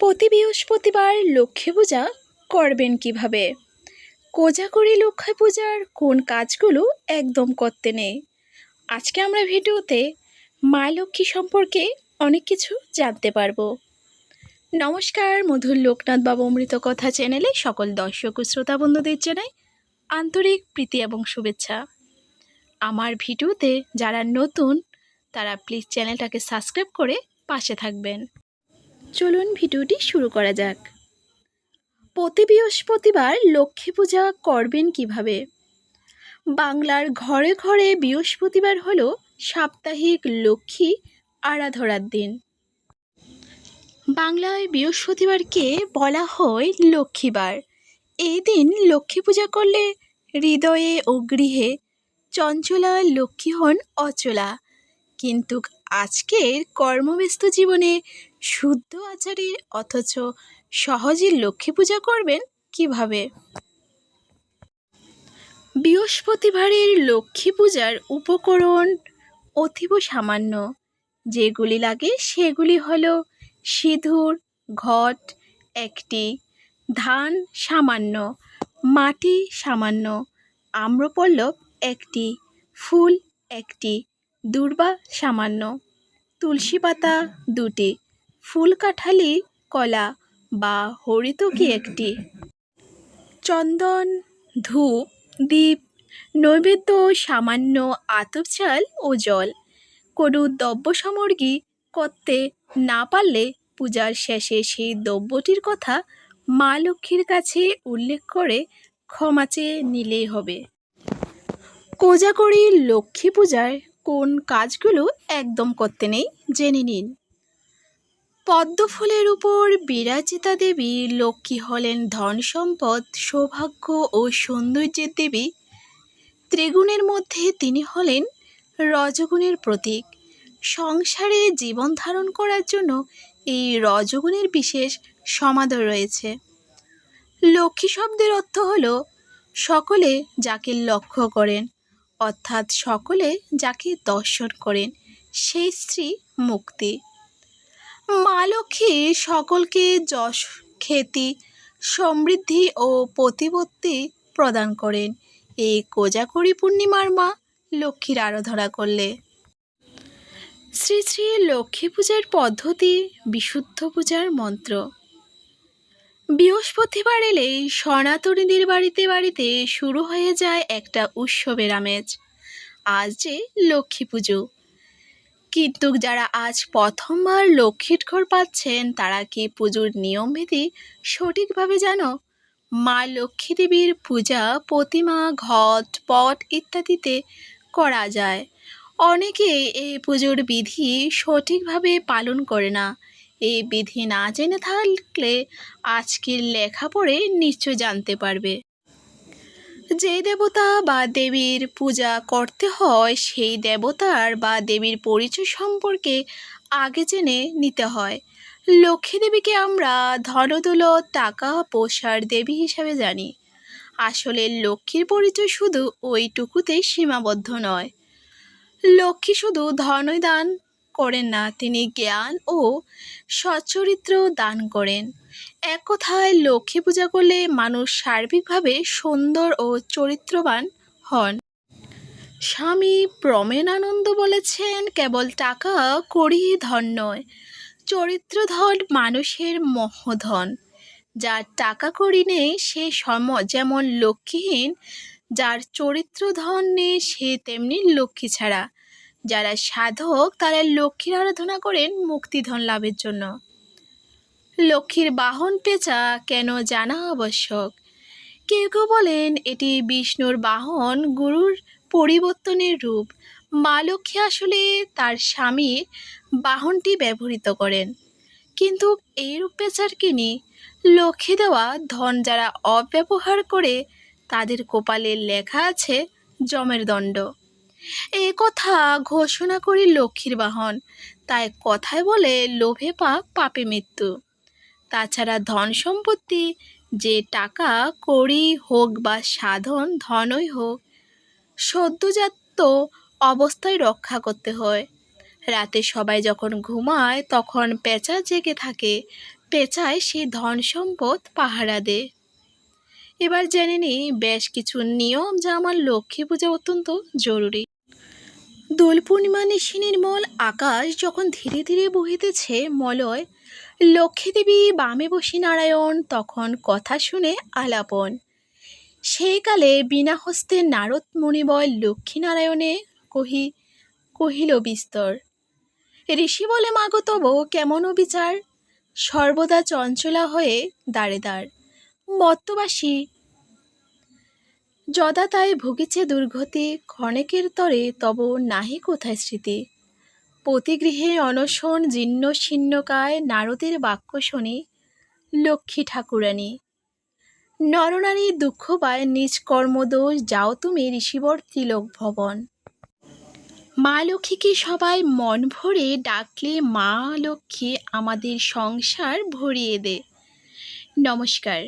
প্রতি বৃহস্পতিবার লক্ষ্মী পূজা করবেন কীভাবে? কোজাগরি লক্ষ্মী পূজার কোন কাজগুলো একদম করতে নেই? আজকে আমরা ভিডিওতে মা লক্ষ্মী সম্পর্কে অনেক কিছু জানতে পারব। নমস্কার, মধুর লোকনাথ বাবু অমৃত কথা চ্যানেলে সকল দর্শক ও শ্রোতা বন্ধুদের জানাই আন্তরিক প্রীতি এবং শুভেচ্ছা। আমার ভিডিওতে যারা নতুন, তারা প্লিজ চ্যানেলটাকে সাবস্ক্রাইব করে পাশে থাকবেন। চলুন ভিডিওটি শুরু করা যাক। প্রতি বৃহস্পতিবার লক্ষ্মী পূজা করবেন কীভাবে? বাংলার ঘরে ঘরে বৃহস্পতিবার হলো সাপ্তাহিক লক্ষ্মী আরাধনার দিন। বাংলায় বৃহস্পতিবারকে বলা হয় লক্ষ্মীবার। এই দিন লক্ষ্মী পূজা করলে হৃদয়ে ও গৃহে চঞ্চলা লক্ষ্মী হন অচলা। কিন্তু আজকের কর্মব্যস্ত জীবনে শুদ্ধ আচারে অথচ সহজে লক্ষ্মী পূজা করবেন কীভাবে? বৃহস্পতিবারের লক্ষ্মী পূজার উপকরণ অতীব সামান্য। যেগুলি লাগে সেগুলি হল সিঁদুর, ঘট, একটি ধান সামান্য, মাটি সামান্য, আম্রপল্লব একটি, ফুল একটি দূর্বা সামান্য। তুলসী পাতা দুটি, ফুল কাঠালি কলা বা হরিতকি একটি। চন্দন, ধূপ দ্বীপ নৈবেদ্য সামান্য আতপ চাল ও জল। কোনো দ্রব্য সামগ্রী করতে না পারলে পূজার শেষে সেই দ্রব্যটির কথা মা লক্ষ্মীর কাছে উল্লেখ করে ক্ষমা চেয়ে নিলেই হবে। কোজাগরি লক্ষ্মী পূজার কোন কাজগুলো একদম করতে নেই, জেনে নিন। পদ্মফুলের উপর বিরাজিতা দেবী, লক্ষ্মী হলেন ধন সম্পদ, সৌভাগ্য ও সৌন্দর্যের দেবী। ত্রিগুণের মধ্যে তিনি হলেন রজগুণের প্রতীক। সংসারে জীবন ধারণ করার জন্য এই রজগুণের বিশেষ সমাদর রয়েছে। লক্ষ্মী শব্দের অর্থ হল সকলে যাকে লক্ষ্য করেন। অর্থাৎ সকলে যাকে দর্শন করেন, সেই স্ত্রী মুক্তি। মা লক্ষ্মী সকলকে যশ, খ্যাতি, সমৃদ্ধি ও প্রতিপত্তি প্রদান করেন। এই কোজাগরি পূর্ণিমার মা লক্ষ্মীর আরাধনা করলে। শ্রী শ্রী লক্ষ্মী পূজার পদ্ধতি, বিশুদ্ধ পূজার মন্ত্র। বৃহস্পতিবার এলেই সনাতনীদের বাড়িতে বাড়িতে শুরু হয়ে যায় একটা উৎসবের আমেজ। আজ যে লক্ষ্মী পুজো। কিন্তু যারা আজ প্রথমবার লক্ষ্মীর ঘর পাচ্ছেন, তারা কি পুজোর নিয়মবিধি সঠিকভাবে জানো? মা লক্ষ্মী দেবীর পূজা, প্রতিমা, ঘট, পট ইত্যাদিতে করা যায়। অনেকে এই পুজোর বিধি সঠিকভাবে পালন করে না। এই বিধি না জেনে থাকলে আজকের লেখা পড়ে নিশ্চয় জানতে পারবে। যে দেবতা বা দেবীর পূজা করতে হয়, সেই দেবতার বা দেবীর পরিচয় সম্পর্কে আগে জেনে নিতে হয়। লক্ষ্মী দেবীকে আমরা ধনদুল টাকা পোষার দেবী হিসাবে জানি। আসলে লক্ষ্মীর পরিচয় শুধু ওইটুকুতেই সীমাবদ্ধ নয়। লক্ষ্মী শুধু ধনই দান করেন না তিনি জ্ঞান ও সচ্চরিত্র দান করেন। এক কথায় লক্ষ্মী পূজা করলে মানুষ সার্বিকভাবে সুন্দর ও চরিত্রবান হন। স্বামী প্রমেনানন্দ বলেছেন, কেবল টাকা করি ধন নয় চরিত্র ধন মানুষের মহধন। যার টাকা করি নেই সে সম, যেমন লক্ষ্মীহীন, যার চরিত্র ধন নেই সে তেমনি লক্ষ্মী ছাড়া। যারা সাধক, তারা লক্ষ্মীর আরাধনা করেন মুক্তিধন লাভের জন্য। লক্ষ্মীর বাহন পেঁচা কেন জানা আবশ্যক? কেউ কেউ বলেন, এটি বিষ্ণুর বাহন, গুরুর পরিবর্তনের রূপ। মা লক্ষ্মী আসলে তার স্বামীর বাহনটি ব্যবহৃত করেন। কিন্তু এই রূপ পেঁচার কিনি লক্ষ্মী দেওয়া ধন যারা অব্যবহার করে, তাদের কপালে লেখা আছে জমের দণ্ড। এ কথা ঘোষণা করি লক্ষ্মীর বাহন। তাই কথায় বলে লোভে পাপ পাপে মৃত্যু। তাছাড়া ধন সম্পত্তি, যে টাকা করি হোক বা সাধন ধনই হোক, সদ্যজাত অবস্থায় রক্ষা করতে হয়। রাতে সবাই যখন ঘুমায়, তখন পেঁচা জেগে থাকে। পেঁচায় সেই ধন সম্পদ পাহারা দে এবার জেনে নিই বেশ কিছু নিয়ম যা আমার লক্ষ্মী পূজা অত্যন্ত জরুরি। দোল পূর্ণিমা নিশি নির্মল আকাশ যখন ধীরে ধীরে বহিতেছে মলয়, লক্ষ্মীদেবী বামে বসি নারায়ণ তখন কথা শুনে আলাপন। সেই কালে বিনা হস্তে নারদ মুনিবয় লক্ষ্মীনারায়ণে কহি, কহিল বিস্তর, ঋষি বলে মাগো তব কেমন বিচার সর্বদা চঞ্চলা হয়ে দাঁড়ে দাঁড়। মত্তবাসী। যদা তাই ভুগিছে দুর্গতি, ক্ষণেকের তরে তব নাহি কোথায় স্মৃতি। পতিগৃহে অনশন, জীর্ণ ছিন্নকায় নারদের বাক্য শুনি, লক্ষ্মী ঠাকুরানী। নরনারী দুঃখ পায়, নিজ কর্মদোষ যাও তুমি ঋষিবর তিলক ভবন। মা লক্ষ্মীকে সবাই মন ভরে ডাকলে, মা লক্ষ্মী আমাদের সংসার ভরিয়ে দে। নমস্কার।